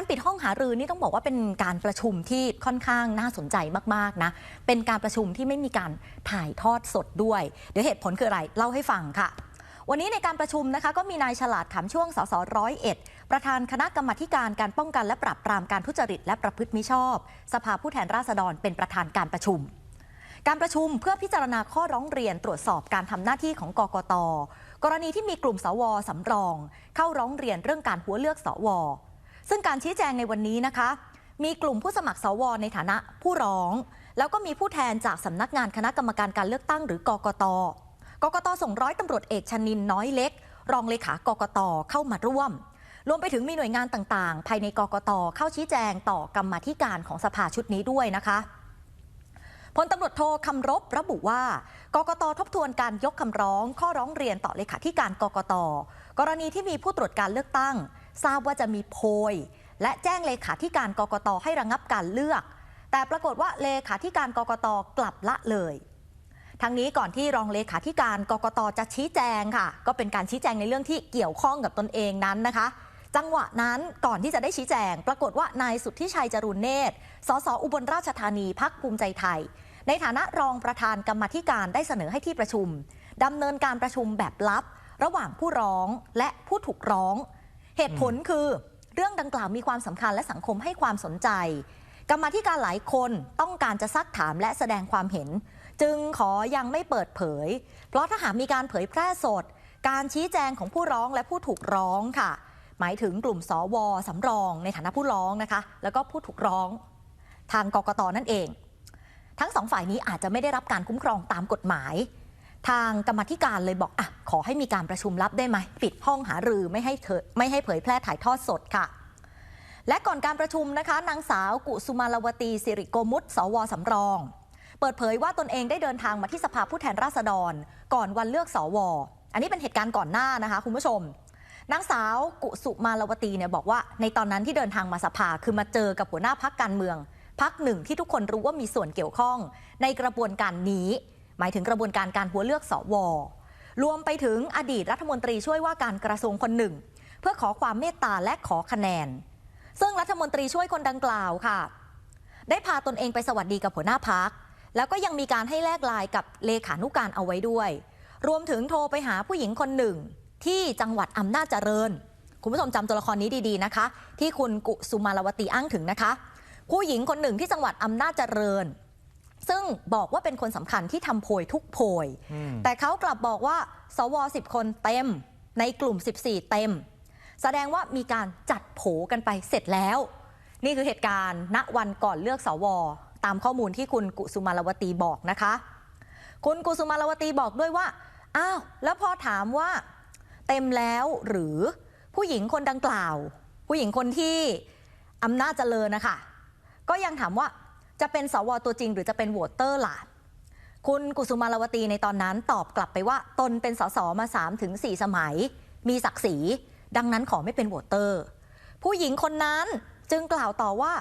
การปิดห้องหารือนี่ต้องบอกว่าเป็นการประชุมที่ค่อนข้างน่าสนใจมากๆนะ เป็นการประชุมที่ไม่มีการถ่ายทอดสดด้วย เดี๋ยวเหตุผลคืออะไร เล่าให้ฟังค่ะ วันนี้ในการประชุมนะคะ ก็มีนายฉลาดขำช่วงสสร้อยเอ็ดประธานคณะกรรมการการป้องกันและปราบปรามการทุจริตและประพฤติมิชอบ สภาผู้แทนราษฎรเป็นประธานการประชุมการประชุมเพื่อพิจารณาข้อร้องเรียนตรวจสอบการทำหน้าที่ของกกต กรณีที่มีกลุ่มสวสำรอง เข้าร้องเรียนเรื่องการหัวเลือกสว ซึ่งการชี้แจงในวันนี้นะคะ มีกลุ่มผู้สมัครสวในฐานะผู้ร้อง แล้วก็มีผู้แทนจากสำนักงานคณะกรรมการการเลือกตั้งหรือกกตกกตส่งร้อยตำรวจเอกชนินน้อยเล็ก รองเลขากกตเข้ามาร่วม รวมไปถึงมีหน่วยงานต่างๆ ภายในกกตเข้าชี้แจงต่อกรรมาธิการของสภาชุดนี้ด้วยนะคะพลตำรวจโทคำรบระบุว่ากกตทบทวนการยกคำร้อง ข้อร้องเรียนต่อเลขาธิการกกตกรณีที่มีผู้ตรวจการเลือกตั้ง ทราบว่าจะมีโพย และแจ้งเลขาธิการกกตให้ระงับการเลือก แต่ปรากฏว่าเลขาธิการกกตกลับละเลยทั้งนี้ก่อนที่รองเลขาธิการกกตจะชี้แจงค่ะ ก็เป็นการชี้แจงในเรื่องที่เกี่ยวข้องกับตนเองนั้นนะคะ จังหวะนั้นก่อนที่จะได้ชี้แจง ปรากฏว่านายสุทธิชัยจรุนเนตรสสอุบลราชธานีพักภูมิใจไทย ในฐานะรองประธานกรรมธิการได้เสนอให้ที่ประชุมดำเนินการประชุมแบบลับ ระหว่างผู้ร้องและผู้ถูกร้อง เหตุผลคือเรื่องดังกล่าวมีความสำคัญและสังคมให้ความสนใจ กรรมธิการหลายคนต้องการจะซักถามและแสดงความเห็น จึงขอยังไม่เปิดเผย เพราะถ้าหากมีการเผยแพร่สด การชี้แจงของผู้ร้องและผู้ถูกร้องค่ะ หมายถึงกลุ่มสวสำรองในฐานะผู้ร้องนะคะ แล้วก็ผู้ถูกร้อง ทางกกตนั่นเอง ทั้งสองฝ่ายนี้อาจจะไม่ได้รับการคุ้มครองตามกฎหมาย ทางกรรมธิการเลยบอกอะขอให้มีการประชุมลับได้ไหมปิดห้องหารือไม่ให้เธอไม่ให้เผยแพร่ถ่ายทอดสดค่ะ และก่อนการประชุมนะคะนางสาวกุสุมารวตีสิริโกมุตสวสำรอง เปิดเผยว่าตนเองได้เดินทางมาที่สภาผู้แทนราษฎร ก่อนวันเลือกสว อันนี้เป็นเหตุการณ์ก่อนหน้านะคะคุณผู้ชมนางสาวกุสุมารวตีเนี่ยบอกว่า ในตอนนั้นที่เดินทางมาสภาคือมาเจอกับหัวหน้าพักการเมืองพักหนึ่งที่ทุกคนรู้ว่ามีส่วนเกี่ยวข้อง ในกระบวนการนี้ หมายถึงกระบวนการการหัวเลือกสว รวมไปถึงอดีตรัฐมนตรีช่วยว่าการกระทรวงคนหนึ่ง เพื่อขอความเมตตาและขอคะแนน ซึ่งรัฐมนตรีช่วยคนดังกล่าวค่ะ ได้พาตนเองไปสวัสดีกับหัวหน้าพัก แล้วก็ยังมีการให้แลกลน์กับเลขานุการเอาไว้ด้วย รวมถึงโทรไปหาผู้หญิงคนหนึ่ง ที่จังหวัดอำนาจเจริญ คุณผู้ชมจำตัวละครนี้ดีๆนะคะ ที่คุณกุสุมารวตีอ้างถึงนะคะ ผู้หญิงคนหนึ่งที่จังหวัดอำนาจเจริญ ซึ่งบอกว่าเป็นคนสำคัญที่ทำโพยทุกโพย แต่เขากลับบอกว่า สว 10 คนเต็ม ในกลุ่ม 14 เต็ม แสดงว่ามีการจัดโผกันไปเสร็จแล้ว นี่คือเหตุการณ์ณวันก่อนเลือกสว ตามข้อมูลที่คุณกุสุมารวตีบอกนะคะ คุณกุสุมารวตีบอกด้วยว่า อ้าว แล้วพอถามว่า เต็มแล้วหรือผู้หญิงคนดังกล่าว ผู้หญิงคนที่อำนาจเจริญนะคะ ก็ยังถามว่า จะเป็นสวตัวจริง หรือจะเป็นโหวตเตอร์ล่ะคุณกุสุมารวตีในตอนนั้นตอบกลับไปว่า ตนเป็นสสมา3ถึง4สมัย มีศักดิ์ศรีดังนั้นขอไม่เป็นโหวตเตอร์ ผู้หญิงคนนั้นจึงกล่าวต่อว่า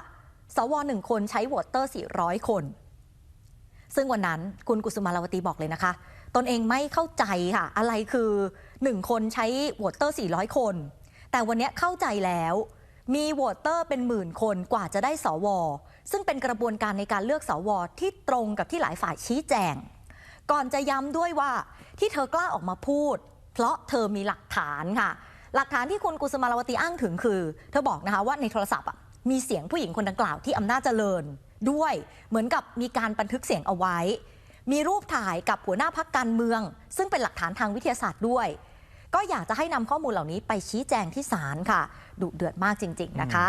สวหนึ่งคนใช้โหวตเตอร์ 400 คน ซึ่งวันนั้นคุณกุสุมารวตีบอกเลยนะคะ ตนเองไม่เข้าใจค่ะ อะไรคือ 1 คนใช้โหวตเตอร์ 400 คน แต่วันนี้เข้าใจแล้ว มีโหวตเตอร์เป็นหมื่นคนกว่าจะได้สว ซึ่งเป็นกระบวนการในการเลือกสว ที่ตรงกับที่หลายฝ่ายชี้แจง ก่อนจะย้ำด้วยว่าที่เธอกล้าออกมาพูด เพราะเธอมีหลักฐานค่ะ หลักฐานที่คุณกุสมารวตีอ้างถึงคือ เธอบอกนะคะว่าในโทรศัพท์มีเสียงผู้หญิงคนดังกล่าวที่อำนาจเจริญ ด้วยเหมือนกับมีการบันทึกเสียงเอาไว้ มีรูปถ่ายกับหัวหน้าพักการเมือง ซึ่งเป็นหลักฐานทางวิทยาศาสตร์ด้วย ก็อยากจะให้นำข้อมูลเหล่านี้ไปชี้แจงที่ศาลค่ะดุเดือดมากจริง ๆ นะคะ